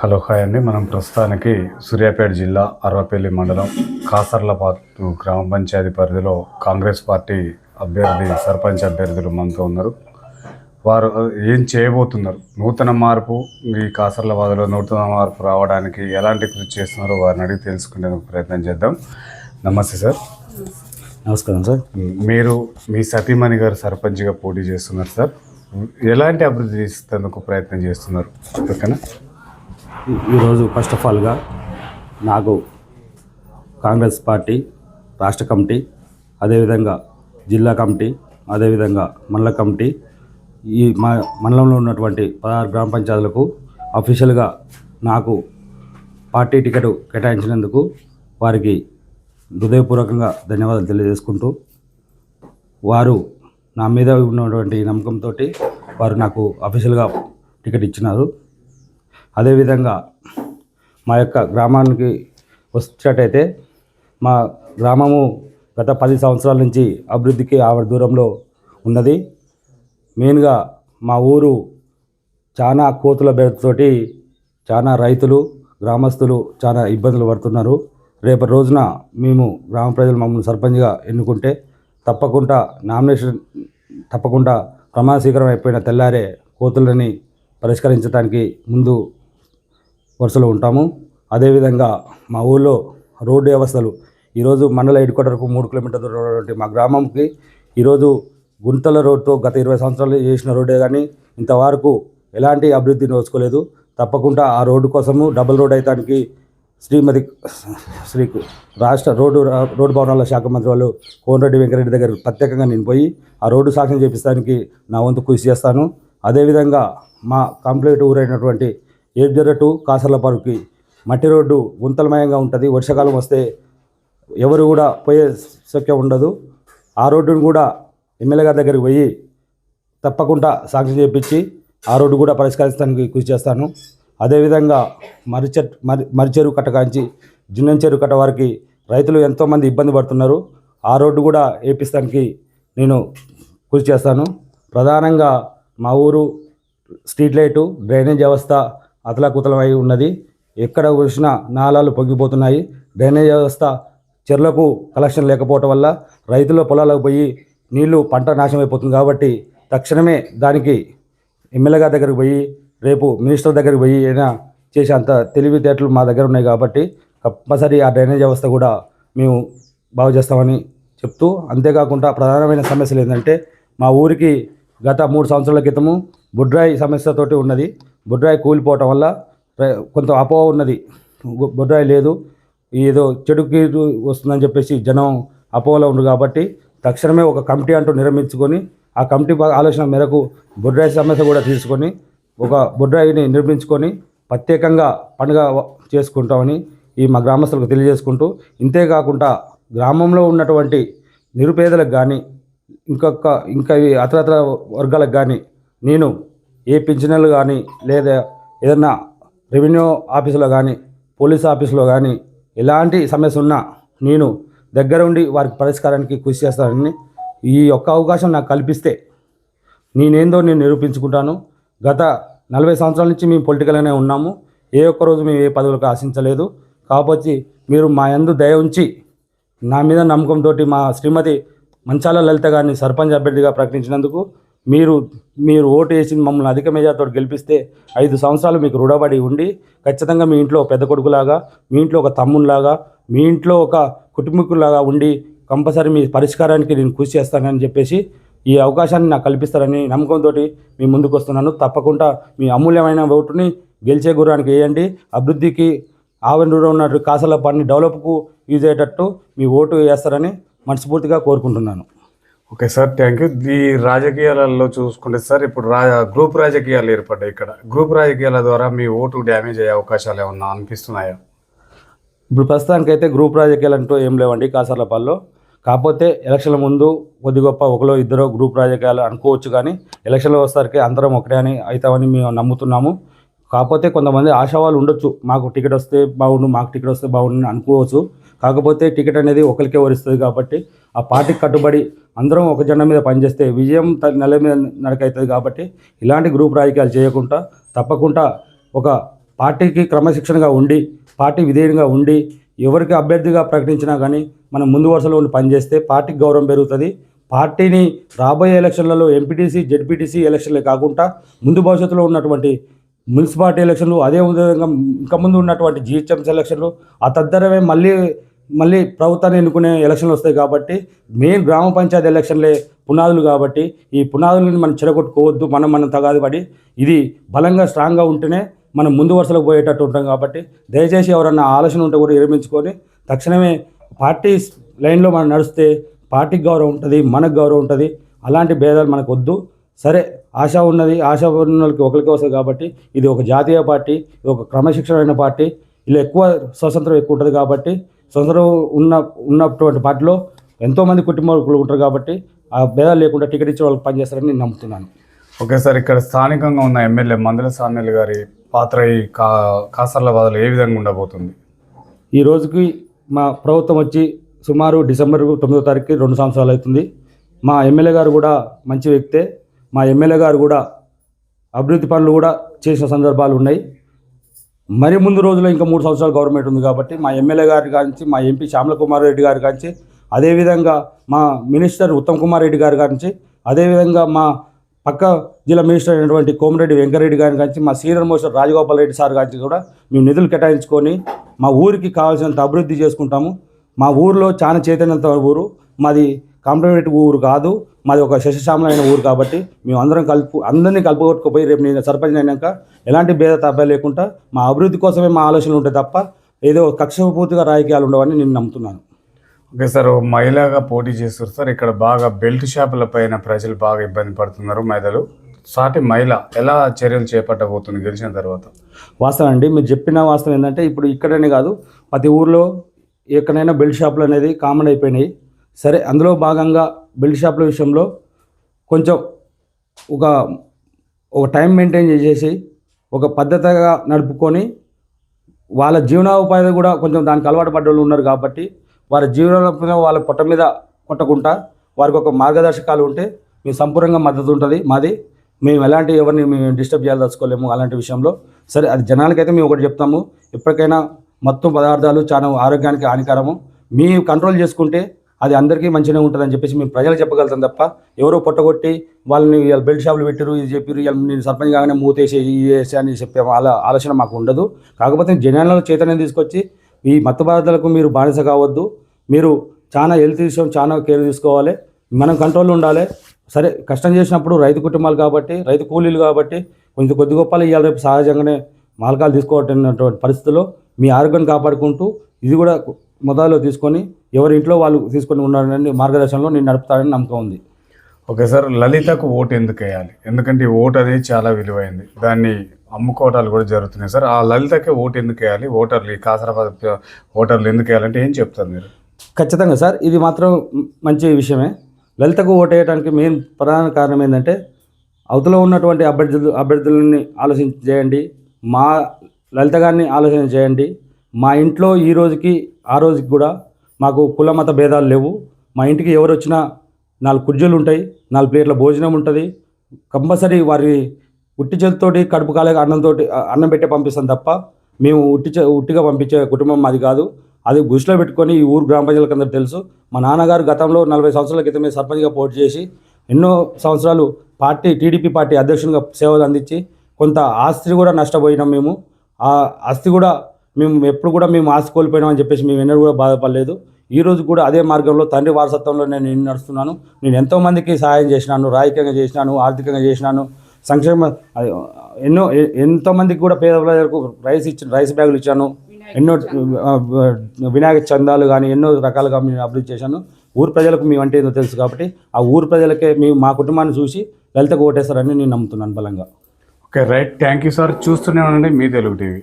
Hello hi అండి. మనం ప్రస్తుతానికి సూర్యాపేట జిల్లా అరవపల్లి మండలం కాసర్లపాటు గ్రామ పంచాయతీ పరిధిలో కాంగ్రెస్ పార్టీ అభ్యర్థి సర్పంచ్ అభ్యర్థులు మనతో ఉన్నారు. వారు ఏం చేయబోతున్నారు? నూతన మార్పు ఈ కాసర్లబాద్లో నూతన మార్పు రావడానికి ఎలాంటి కృషి చేస్తున్నారో వారిని అడిగి తెలుసుకునేందుకు ప్రయత్నం చేద్దాం. నమస్తే సార్. నమస్కారం సార్. మీరు మీ సతీమణి గారు సర్పంచ్గా పోటీ చేస్తున్నారు సార్. ఎలాంటి అభివృద్ధి చేసేందుకు ప్రయత్నం చేస్తున్నారు? ఓకేనా? ఈరోజు ఫస్ట్ ఆఫ్ ఆల్గా నాకు కాంగ్రెస్ పార్టీ రాష్ట్ర కమిటీ అదేవిధంగా జిల్లా కమిటీ అదేవిధంగా మండల కమిటీ ఈ మా మండలంలో ఉన్నటువంటి పదహారు గ్రామ పంచాయతీలకు అఫీషియల్గా నాకు పార్టీ టికెట్ కేటాయించినందుకు వారికి హృదయపూర్వకంగా ధన్యవాదాలు తెలియజేసుకుంటూ వారు నా మీద ఉన్నటువంటి నమ్మకంతో వారు నాకు అఫీషియల్గా టికెట్ ఇచ్చినారు. అదేవిధంగా మా యొక్క గ్రామానికి వచ్చేటైతే మా గ్రామము గత పది సంవత్సరాల నుంచి అభివృద్ధికి ఆవిడ దూరంలో ఉన్నది. మెయిన్గా మా ఊరు చాలా కోతుల బెడతతోటి చాలా రైతులు గ్రామస్తులు చాలా ఇబ్బందులు పడుతున్నారు. రేపటి రోజున మేము గ్రామ ప్రజలు మమ్మల్ని సర్పంచ్గా ఎన్నుకుంటే తప్పకుండా నామినేషన్ తప్పకుండా ప్రమాణ స్వీకారం అయిపోయిన తెల్లారే కోతులని పరిష్కరించడానికి ముందు వరుసలో ఉంటాము. అదేవిధంగా మా ఊళ్ళో రోడ్డు వ్యవస్థలు ఈరోజు మండల హెడ్ క్వార్టర్కు మూడు కిలోమీటర్ల దూరం మా గ్రామంకి ఈరోజు గుంతల రోడ్తో గత ఇరవై సంవత్సరాలు చేసిన రోడ్డే కానీ ఇంతవరకు ఎలాంటి అభివృద్ధిని నోచుకోలేదు తప్పకుండా ఆ రోడ్డు కోసము డబుల్ రోడ్ అయితానికి శ్రీమతి శ్రీ రాష్ట్ర రోడ్డు రోడ్డు భవనాల శాఖ మంత్రి వాళ్ళు కోనరెడ్డి వెంకరెడ్డి దగ్గర ప్రత్యేకంగా నేను పోయి ఆ రోడ్డు సాక్ష్యం చేపిస్తానికి నా వంతు కృషి చేస్తాను. అదేవిధంగా మా కంప్లీట్ ఊరైనటువంటి ఎయిట్ జీరో కాసర్లపారుకి మట్టి రోడ్డు గుంతలమయంగా ఉంటుంది. వర్షాకాలం వస్తే ఎవరు కూడా పోయే శక్య ఉండదు. ఆ రోడ్డును కూడా ఎమ్మెల్యే గారి దగ్గరికి పోయి తప్పకుండా సాంక్షన్ చేపించి ఆ రోడ్డు కూడా పరిష్కరించడానికి కృషి చేస్తాను. అదేవిధంగా మరిచె మరి మరిచెరు కట్ట కాంచి జున్నం చెరువు కట్ట వారికి రైతులు ఎంతోమంది ఇబ్బంది పడుతున్నారు. ఆ రోడ్డు కూడా వేపిస్తానికి నేను కృషి చేస్తాను. ప్రధానంగా మా ఊరు స్ట్రీట్ లైటు డ్రైనేజ్ వ్యవస్థ అతలాకుతలమై ఉన్నది. ఎక్కడ చూసినా నాలాలు పొంగిపోతున్నాయి. డ్రైనేజ్ వ్యవస్థ చెర్లకు కలెక్షన్ లేకపోవటం వల్ల రైతుల పొలాలకు పోయి నీళ్ళు పంట నాశనం అయిపోతుంది కాబట్టి తక్షణమే దానికి ఎమ్మెల్యే గారి దగ్గరికి పోయి రేపు మినిస్టర్ దగ్గరికి పోయి అయినా చేసే అంత తెలివితేటలు మా దగ్గర ఉన్నాయి కాబట్టి కంపల్సరీ ఆ డ్రైనేజ్ వ్యవస్థ కూడా మేము బాగు చేస్తామని చెప్తూ అంతేకాకుండా ప్రధానమైన సమస్యలు ఏంటంటే మా ఊరికి గత మూడు సంవత్సరాల క్రితము బుడ్రాయి సమస్యతోటి ఉన్నది. బుడ్రాయి కూలిపోవటం వల్ల కొంత అపోహ ఉన్నది. బొడ్రాయి బుడ్రాయి లేదు. ఏదో చెడుకి వస్తుందని చెప్పేసి జనం అపోహలో ఉంది కాబట్టి తక్షణమే ఒక కమిటీ అంటూ నిర్మించుకొని ఆ కమిటీ ఆలోచన మేరకు బుడ్రాయి సమస్య కూడా తీసుకొని ఒక బుడ్రాయిని నిర్మించుకొని ప్రత్యేకంగా పండుగ చేసుకుంటామని ఈ మా గ్రామస్తులకు తెలియజేసుకుంటూ ఇంతే కాకుండా గ్రామంలో ఉన్నటువంటి నిరుపేదలకు కానీ ఇంకొక ఇంకా ఈ అతరతర వర్గాలకు కానీ నేను ఏ పింఛన్లు కానీ లేదా ఏదన్నా రెవెన్యూ ఆఫీసులో కానీ పోలీస్ ఆఫీసులో కానీ ఎలాంటి సమస్య ఉన్నా నేను దగ్గర ఉండి వారికి పరిష్కారానికి కృషి చేస్తానని ఈ యొక్క అవకాశం నాకు కల్పిస్తే నేనేందో నేను నిరూపించుకుంటాను. గత నలభై సంవత్సరాల నుంచి మేము పొలిటికల్గానే ఉన్నాము. ఏ ఒక్క రోజు మేము ఏ పదవులకు ఆశించలేదు. కాకపోతే మీరు మా యందు దయ ఉంచి నా మీద నమ్మకంతో మా శ్రీమతి మంచాల లలిత గారిని సర్పంచ్ అభ్యర్థిగా ప్రకటించినందుకు మీరు మీరు ఓటు వేసి మమ్మల్ని అధిక మెజార్టీతో గెలిపిస్తే ఐదు సంవత్సరాలు మీకు రుణపడి ఉండి ఖచ్చితంగా మీ ఇంట్లో పెద్ద కొడుకులాగా మీ ఇంట్లో ఒక తమ్మునిలాగా మీ ఇంట్లో ఒక కుటుంబీకులాగా ఉండి కంపల్సరీ మీ పరిష్కారానికి నేను కృషి చేస్తానని చెప్పేసి ఈ అవకాశాన్ని నాకు కల్పిస్తారని నమ్మకంతో మీ ముందుకు వస్తున్నాను. తప్పకుండా మీ అమూల్యమైన ఓటుని గెలిచే గురానికి వేయండి. అభివృద్ధికి ఆవరణలో ఉన్న కాసల పని డెవలప్కు యూజ్ అయ్యేటట్టు మీ ఓటు వేస్తారని మనస్ఫూర్తిగా కోరుకుంటున్నాను. ఓకే సార్ థ్యాంక్ యూ ఈ రాజకీయాలలో చూసుకుంటే సార్ ఇప్పుడు రా గ్రూప్ రాజకీయాలు ఏర్పడ్డాయి ఇక్కడ. గ్రూప్ రాజకీయాల ద్వారా మీ ఓటు డ్యామేజ్ అయ్యే అవకాశాలు ఏమన్నా అనిపిస్తున్నాయా? ఇప్పుడు ప్రస్తుతానికైతే గ్రూప్ రాజకీయాలు అంటూ ఏం లేవండి కాసర్లపాల్లో కాకపోతే ఎలక్షన్ల ముందు కొద్ది గొప్ప ఒకలో ఇద్దరు గ్రూప్ రాజకీయాలు అనుకోవచ్చు కానీ ఎలక్షన్లు వస్తారికి అందరం ఒకటే అని అవుతామని మేము నమ్ముతున్నాము. కాకపోతే కొంతమంది ఆశావాళ్ళు ఉండొచ్చు. మాకు టికెట్ వస్తే బాగుండు మాకు టికెట్ వస్తే బాగుండు అని అనుకోవచ్చు. కాకపోతే టికెట్ అనేది ఒకరికే వరిస్తుంది కాబట్టి ఆ పార్టీకి కట్టుబడి అందరం ఒక జెండా మీద పనిచేస్తే విజయం నెల మీద నడకవుతుంది కాబట్టి ఇలాంటి గ్రూప్ రాజకీయాలు చేయకుండా తప్పకుండా ఒక పార్టీకి క్రమశిక్షణగా ఉండి పార్టీ విధేయంగా ఉండి ఎవరికి అభ్యర్థిగా ప్రకటించినా కానీ మనం ముందు వరుసలో ఉండి పనిచేస్తే పార్టీకి గౌరవం పెరుగుతుంది. పార్టీని రాబోయే ఎలక్షన్లలో ఎంపీటీసీ జెడ్పీటీసీ ఎలక్షన్లే కాకుండా ముందు భవిష్యత్తులో ఉన్నటువంటి మున్సిపాలిటీ ఎలక్షన్లు అదే విధంగా ఇంకా ముందు ఉన్నటువంటి జిహెచ్ఎంసీ ఎలక్షన్లు ఆ తద్దరమే మళ్ళీ మళ్ళీ ప్రభుత్వాన్ని ఎన్నుకునే ఎలక్షన్లు వస్తాయి కాబట్టి మెయిన్ గ్రామ పంచాయతీ ఎలక్షన్లే పునాదులు కాబట్టి ఈ పునాదులను మనం చెడగొట్టుకోవద్దు మనం మనం తగాది పడి ఇది బలంగా స్ట్రాంగ్గా ఉంటేనే మనం ముందు వరుసలో పోయేటట్టు ఉంటాం కాబట్టి దయచేసి ఎవరన్నా ఆలోచన ఉంటే కూడా విరమించుకొని తక్షణమే పార్టీ లైన్లో మనం నడిస్తే పార్టీకి గౌరవం ఉంటుంది మనకు గౌరవం ఉంటుంది అలాంటి భేదాలు మనకు వద్దు. సరే ఆశ ఉన్నది ఆశ ఉన్న వాళ్ళకి ఒకరికి వస్తుంది కాబట్టి ఇది ఒక జాతీయ పార్టీ ఇది ఒక క్రమశిక్షణమైన పార్టీ ఇలా ఎక్కువ స్వతంత్రం ఎక్కువ ఉంటుంది కాబట్టి స్వతంత్రం ఉన్న ఉన్నటువంటి పార్టీలో ఎంతోమంది కుటుంబాలు ఉంటారు కాబట్టి ఆ భేదాలు లేకుండా టికెట్ ఇచ్చే వాళ్ళకి పనిచేస్తారని నేను నమ్ముతున్నాను. ఓకే సార్ ఇక్కడ స్థానికంగా ఉన్న ఎమ్మెల్యే మందల సామ్యుల్ గారి పాత్ర ఈ కా కాసర్లాబాద్లో ఏ విధంగా ఉండబోతుంది? ఈ రోజుకి మా ప్రభుత్వం వచ్చి సుమారు డిసెంబర్ తొమ్మిదో తారీఖుకి రెండు సంవత్సరాలు అవుతుంది. మా ఎమ్మెల్యే గారు కూడా మంచి వ్యక్తే. మా ఎమ్మెల్యే గారు కూడా అభివృద్ధి పనులు కూడా చేసిన సందర్భాలు ఉన్నాయి. మరి ముందు రోజుల్లో ఇంకా మూడు సంవత్సరాలు గవర్నమెంట్ ఉంది కాబట్టి మా ఎమ్మెల్యే గారి కాంచి మా ఎంపీ శ్యామల కుమార్ రెడ్డి గారి కాంచి అదేవిధంగా మా మినిస్టర్ ఉత్తమ్ కుమార్ రెడ్డి గారి కాంచి అదేవిధంగా మా పక్క జిల్లా మినిస్టర్ అయినటువంటి కోమరెడ్డి వెంకరెడ్డి గారి కాంచి మా సీనియర్ మోస్టర్ రాజగోపాల్ రెడ్డి సార్ కాంచి కూడా మేము నిధులు కేటాయించుకొని మా ఊరికి కావాల్సినంత అభివృద్ధి చేసుకుంటాము. మా ఊరిలో చాలా చైతన్యంత ఊరు. మాది కాంప్రమేటివ్ ఊరు కాదు. మాది ఒక శశశ్యామలైన ఊరు కాబట్టి మేము అందరం కలుపు అందరినీ కలుపుకొట్టుకుపోయి రేపు నేను సర్పంచ్ అయినాక ఎలాంటి భేద తప్ప లేకుండా మా అభివృద్ధి కోసమే మా ఆలోచనలు ఉంటాయి తప్ప ఏదో కక్షపూర్తిగా రాజకీయాలు ఉండవని నేను నమ్ముతున్నాను. ఓకే సార్ మహిళగా పోటీ చేస్తారు సార్. ఇక్కడ బాగా బెల్ట్ షాపుల పైన ప్రజలు బాగా ఇబ్బంది పడుతున్నారు మహిళలు. సాటి మహిళ ఎలా చర్యలు చేపట్టబోతుంది గెలిచిన తర్వాత? వాస్తవం అండి మీరు చెప్పిన వాస్తవం ఏంటంటే ఇప్పుడు ఇక్కడనే కాదు ప్రతి ఊర్లో ఎక్కడైనా బెల్ట్ షాపులు అనేది కామన్ అయిపోయినాయి. సరే అందులో భాగంగా బిల్డ్ షాప్ల విషయంలో కొంచెం ఒక ఒక టైం మెయింటైన్ చేసేసి ఒక పద్ధతిగా నడుపుకొని వాళ్ళ జీవనోపాధి కూడా కొంచెం దానికి అలవాటు పడ్డ వాళ్ళు ఉన్నారు కాబట్టి వారి జీవనోపాధి వాళ్ళ పొట్ట మీద కొట్టకుండా వారికి ఒక మార్గదర్శకాలు ఉంటే మీ సంపూర్ణంగా మద్దతు ఉంటుంది. మాది మేము ఎలాంటి ఎవరిని మేము డిస్టర్బ్ చేయాలదలుచుకోలేము అలాంటి విషయంలో. సరే అది జనాలకైతే మేము ఒకటి చెప్తాము. ఎప్పటికైనా మొత్తం పదార్థాలు చాలా ఆరోగ్యానికి హానికరము. మీ కంట్రోల్ చేసుకుంటే అది అందరికీ మంచిగా ఉంటుందని చెప్పేసి మేము ప్రజలు చెప్పగలుగుతాం తప్ప ఎవరో పొట్టగొట్టి వాళ్ళని వీళ్ళ బెల్ట్ షాపులు పెట్టిరు ఇది చెప్పిరు వీళ్ళు నేను సర్పంచ్ కాగానే మూతేసి ఇది వేసి అని చెప్పే వాళ్ళ ఆలోచన మాకు ఉండదు. కాకపోతే జనాలలో చైతన్యం తీసుకొచ్చి ఈ మత్తు మీరు బానిస కావద్దు. మీరు చాలా హెల్త్ విషయం చాలా కేర్ తీసుకోవాలి. మనం కంట్రోల్ ఉండాలి. సరే కష్టం చేసినప్పుడు రైతు కుటుంబాలు కాబట్టి రైతు కూలీలు కాబట్టి కొంచెం కొద్ది గొప్పలు ఇవాళ రేపు సహజంగానే మాలకాలు తీసుకోవటటువంటి పరిస్థితుల్లో మీ ఆరోగ్యాన్ని కాపాడుకుంటూ ఇది కూడా మొదలు తీసుకొని ఎవరి ఇంట్లో వాళ్ళు తీసుకొని ఉన్నారని మార్గదర్శనంలో నేను నడుపుతానని నమ్మకం ఉంది. ఓకే సార్ లలితకు ఓటు ఎందుకు వేయాలి? ఎందుకంటే ఈ ఓటు అనేది చాలా విలువైంది. దాన్ని అమ్ముకోవటాలు కూడా జరుగుతున్నాయి సార్. ఆ లలితకే ఓటు ఎందుకు వేయాలి? ఓటర్లు ఈ కాసరాబాద్ ఓటర్లు ఎందుకు వేయాలంటే ఏం చెప్తారు మీరు? ఖచ్చితంగా సార్ ఇది మాత్రం మంచి విషయమే. లలితకు ఓటేయడానికి మెయిన్ ప్రధాన కారణం ఏంటంటే అవతల ఉన్నటువంటి అభ్యర్థులు అభ్యర్థులని ఆలోచన చేయండి మా లలిత గారిని ఆలోచన చేయండి. మా ఇంట్లో ఈ రోజుకి ఆ రోజుకి కూడా మాకు కుల మత భేదాలు లేవు. మా ఇంటికి ఎవరు వచ్చినా నాలుగు కుర్జీలు ఉంటాయి నాలుగు ప్లేట్ల భోజనం ఉంటుంది. కంపల్సరీ వారి ఉట్టి చేతితోటి కడుపు కాలేక అన్నంతో అన్నం పెట్టే పంపిస్తాం తప్ప మేము ఉట్టి ఉట్టిగా పంపించే కుటుంబం అది కాదు. అది గుసిలో పెట్టుకొని ఈ ఊరు గ్రామ ప్రజలకు అందరూ తెలుసు. మా నాన్నగారు గతంలో నలభై సంవత్సరాల క్రితమే సర్పంచ్గా పోటీ చేసి ఎన్నో సంవత్సరాలు పార్టీ టీడీపీ పార్టీ అధ్యక్షునిగా సేవలు అందించి కొంత ఆస్తి కూడా నష్టపోయినాం మేము. ఆ ఆస్తి కూడా మేము ఎప్పుడు కూడా మేము ఆశ కోల్పోయినాం అని చెప్పేసి మేము ఎన్నడూ కూడా బాధపడలేదు. ఈ రోజు కూడా అదే మార్గంలో తండ్రి వారసత్వంలో నేను నడుస్తున్నాను. నేను ఎంతోమందికి సహాయం చేసినాను రాజకీయంగా చేసినాను ఆర్థికంగా చేసినాను సంక్షేమ ఎన్నో ఎంతోమందికి కూడా పేద ప్రజలకు రైస్ ఇచ్చిన రైస్ బ్యాగులు ఇచ్చాను. ఎన్నో వినాయక చందాలు కానీ ఎన్నో రకాలుగా మేము అభివృద్ధి చేశాను. ఊరు ప్రజలకు మేము అంటే తెలుసు కాబట్టి ఆ ఊరు ప్రజలకే మేము మా కుటుంబాన్ని చూసి లలితకు ఓటేస్తారని నేను నమ్ముతున్నాను బలంగా. Okay right. Thank you sir. చూస్తూనే ఉండండి. మీ తెలుగు టీవీ.